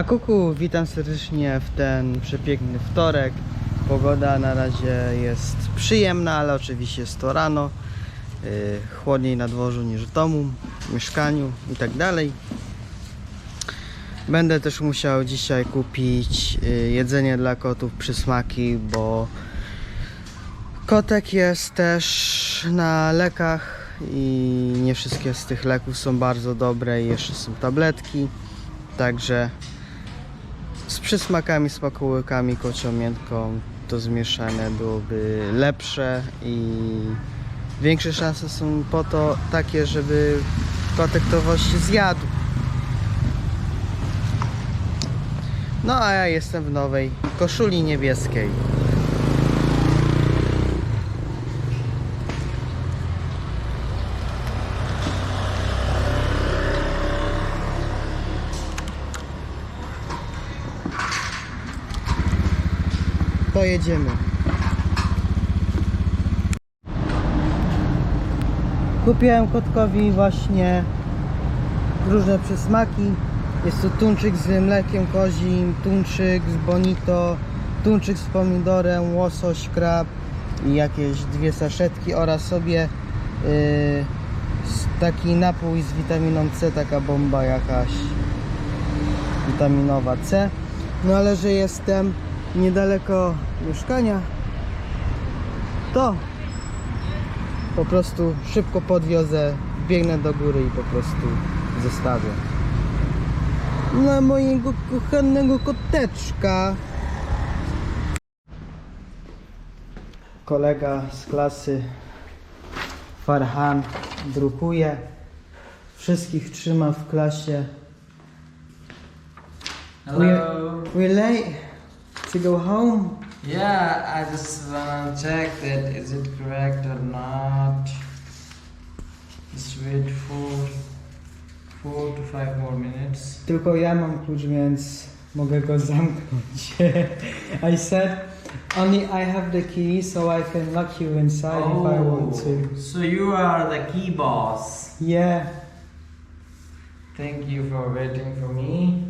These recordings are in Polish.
A kuku, witam serdecznie w ten przepiękny wtorek. Pogoda na razie jest przyjemna, ale oczywiście jest to rano. Yy, chłodniej na dworzu niż w domu, w mieszkaniu i tak dalej. Będę też musiał dzisiaj kupić yy, jedzenie dla kotów, przysmaki, bo kotek jest też na lekach i nie wszystkie z tych leków są bardzo dobre i jeszcze są tabletki. Także przysmakami, smakołykami, kocią miętką to zmieszane byłoby lepsze i większe szanse są po to takie, żeby kotek to właśnie zjadł. No a ja jestem w nowej koszuli niebieskiej. To jedziemy. Kupiłem kotkowi właśnie różne przysmaki. Jest to tuńczyk z mlekiem kozim, tuńczyk z bonito, tuńczyk z pomidorem, łosoś, krab i jakieś dwie saszetki oraz sobie yy, taki napój z witaminą C, taka bomba jakaś witaminowa C. No ale że jestem niedaleko mieszkania, to po prostu szybko podwiozę, biegnę do góry i po prostu zostawię. Dla mojego kochanego koteczka. Kolega z klasy Farhan drukuje. Wszystkich trzyma w klasie. Hello. We're late to go home. Yeah, I just wanna check that is it correct or not. Just wait for four to five more minutes. Tylko ja mam klucz, więc mogę go zamknąć. I said only I have the key, so I can lock you inside if I want oh, to. so you are the key boss. Yeah. Thank you for waiting for me.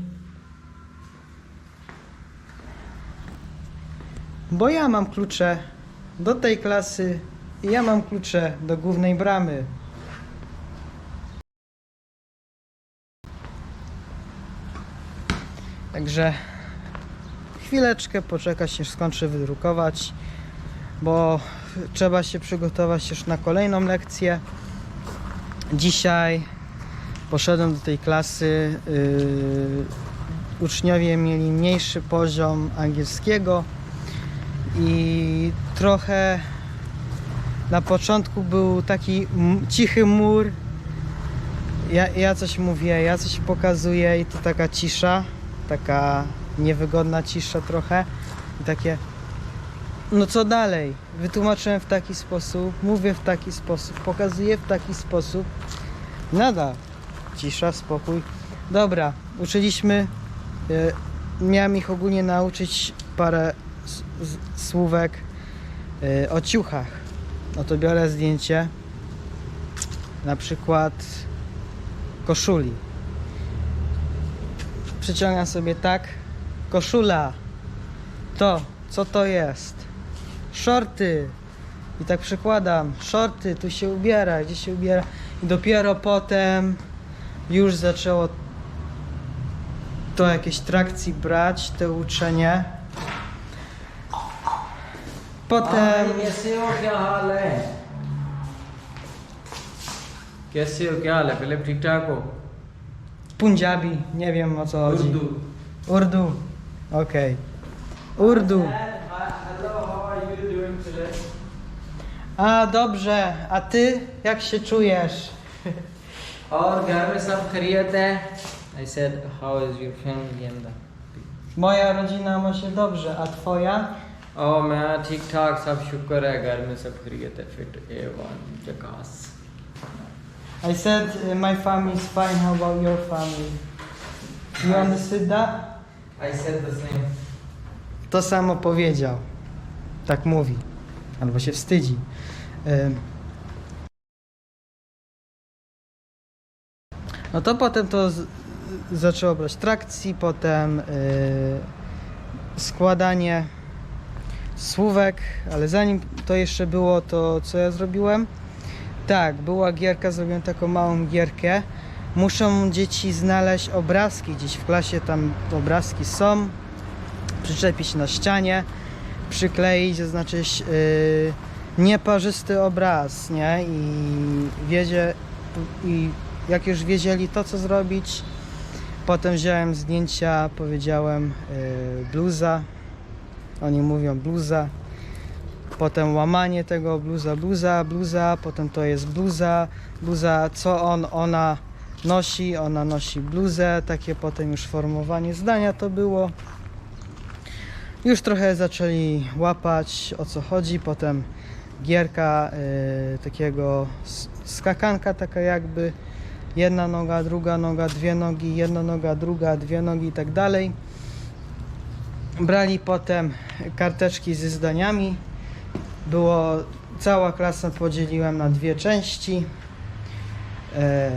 Bo ja mam klucze do tej klasy i ja mam klucze do głównej bramy. Także chwileczkę poczekać, aż skończę wydrukować, bo trzeba się przygotować już na kolejną lekcję. Dzisiaj poszedłem do tej klasy. Yy, uczniowie mieli mniejszy poziom angielskiego i trochę na początku był taki cichy mur. Ja, ja coś mówię, ja coś pokazuję i to taka cisza, taka niewygodna cisza trochę i takie no co dalej? Wytłumaczyłem w taki sposób, mówię w taki sposób, pokazuję w taki sposób. Nada. Cisza, spokój. Dobra, uczyliśmy. y, miałem ich ogólnie nauczyć parę słówek y, o ciuchach. No to biorę zdjęcie. Na przykład koszuli. Przyciągam sobie tak. Koszula. To, co to jest? Shorty. I tak przykładam. Shorty, tu się ubiera, gdzie się ubiera. I dopiero potem już zaczęło to jakieś trakcji brać, te uczenie. Potem कैसे हो क्या हाल है कैसे हो क्या हाल है पहले ठीक ठाक हो Punjabi, nie wiem o co chodzi. Urdu Urdu. Okej. Urdu. Hello, how are you doing today? A dobrze, a ty jak się czujesz? और घर में सब खैरियत है I said how is your family and the Moja rodzina ma się dobrze, a twoja? ओ मैं ठीक ठाक सब शुक्र है घर में सब खैरियत है फिट ए वन जकास I said uh, my family is fine. How about your family? You understood that? I said the same To samo powiedział. Tak mówi. Albo się wstydzi. Ym. No to potem to z- zaczęło brać trakcji, potem y, składanie słówek, ale zanim to jeszcze było, to co ja zrobiłem? Tak, była gierka, zrobiłem taką małą gierkę. Muszą dzieci znaleźć obrazki gdzieś w klasie, tam obrazki są, przyczepić na ścianie, przykleić, zaznaczyć yy, nieparzysty obraz, nie? I wiedzie, i jak już wiedzieli to, co zrobić, potem wziąłem zdjęcia, powiedziałem yy, bluza, oni mówią bluza, potem łamanie tego bluza, bluza, bluza, potem to jest bluza, bluza, co on, ona nosi, ona nosi bluzę, takie potem już formowanie zdania to było. Już trochę zaczęli łapać o co chodzi, potem gierka y, takiego skakanka taka jakby jedna noga, druga noga, dwie nogi, jedna noga, druga, dwie nogi i tak dalej. Brali potem karteczki ze zdaniami. Było cała klasa podzieliłem na dwie części. E,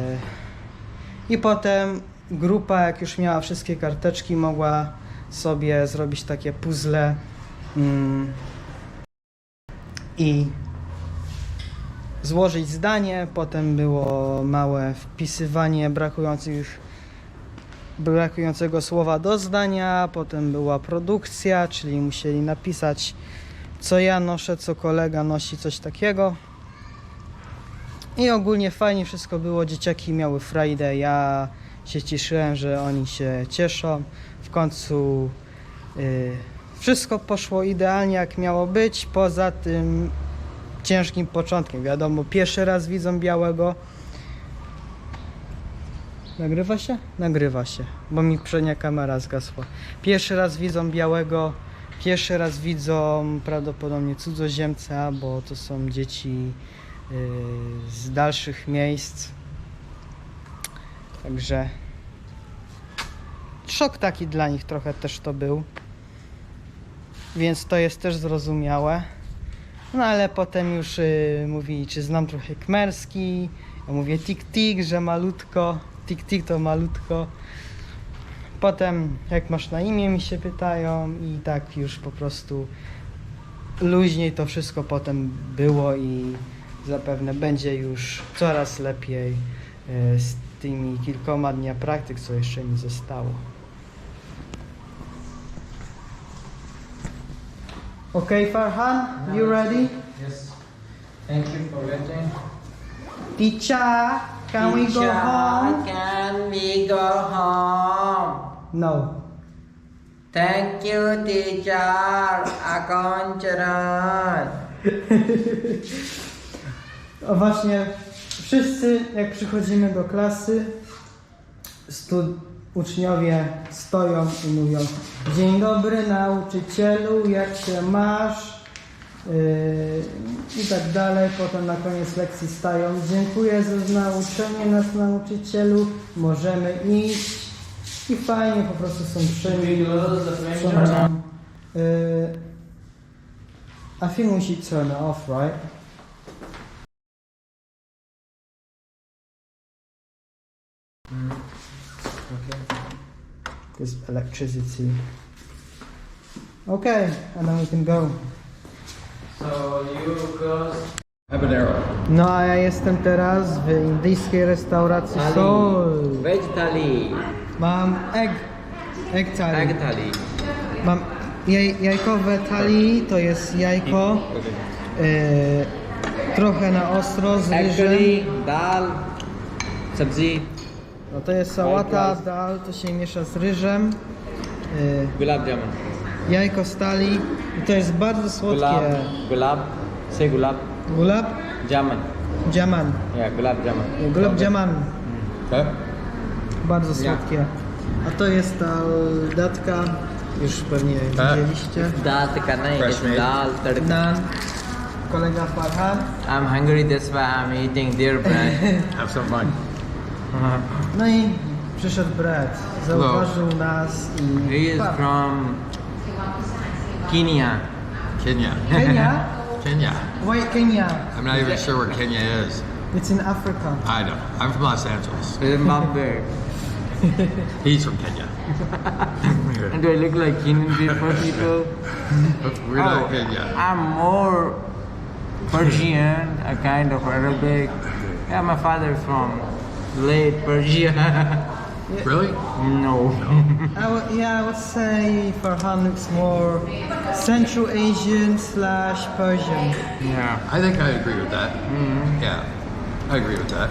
I potem grupa, jak już miała wszystkie karteczki, mogła sobie zrobić takie puzzle mm, i złożyć zdanie. Potem było małe wpisywanie brakujących brakującego słowa do zdania, potem była produkcja, czyli musieli napisać co ja noszę, co kolega nosi, coś takiego. I ogólnie fajnie wszystko było, dzieciaki miały frajdę, ja się cieszyłem, że oni się cieszą. W końcu y, wszystko poszło idealnie jak miało być, poza tym ciężkim początkiem. Wiadomo, pierwszy raz widzą białego, Nagrywa się? Nagrywa się, bo mi przednia kamera zgasła. Pierwszy raz widzą białego, pierwszy raz widzą prawdopodobnie cudzoziemca, bo to są dzieci yy, z dalszych miejsc. Także szok taki dla nich trochę też to był. Więc to jest też zrozumiałe. No ale potem już yy, mówi, czy znam trochę kmerski. Ja mówię tik-tik, że malutko. Tik-tik to malutko. Potem jak masz na imię mi się pytają i tak już po prostu luźniej to wszystko potem było i zapewne będzie już coraz lepiej e, z tymi kilkoma dnia praktyk, co jeszcze mi zostało. Okay, Farhan, you ready? Yes. Thank you for waiting. Teacher, Can we go home? Can we go home? No. Thank you, teacher. Akoncharan. O właśnie, wszyscy jak przychodzimy do klasy, stud- uczniowie stoją i mówią Dzień dobry nauczycielu, jak się masz? Yy, I tak dalej. Potem na koniec lekcji stają. Dziękuję za nauczenie nas nauczycielu. Możemy iść. I fajnie po prostu są yy, I think we should turn it off, right? There's electricity. Okay, and then we can go. Habanero. No a ja jestem teraz w indyjskiej restauracji Thali. Sol. Veg thali. Mam egg, egg thali. Egg thali. Mam jaj, jajkowe thali, to jest jajko e, trochę na ostro z Egg ryżem. curry, dal, sabzi, No to jest sałata, dal, to się miesza z ryżem. E, gulab jamun. Jajko z thali i to jest bardzo słodkie. Gulab, gulab, say gulab Gulab jamun. jaman. Yeah, gulab jamun. Gulab jaman. Okay. Bardzo Ja. słodkie. A to jest ta datka, już pewnie Tak. widzieliście. Dal tikka nahi, Fresh it's made. dal tadka. Nan, kolega Farhan. I'm hungry, that's why I'm eating their bread. Have some fun. No i przyszedł Brad, zauważył nas He i... is Pa- from Kenya. Kenya. Kenya? Kenya. Why Kenya? I'm not even sure where Kenya is. It's in Africa. I know. I'm from Los Angeles. Zimbabwe. He's from Kenya. And do I look like Kenyan people? people? We're Oh, not Kenya. I'm more Persian, a kind of Arabic. Yeah, my father is from late Persia. Really? no. I would, yeah, I would say Farhan looks more Central Asian slash Persian. Yeah. I think I agree with that. Mm-hmm. Yeah, I agree with that.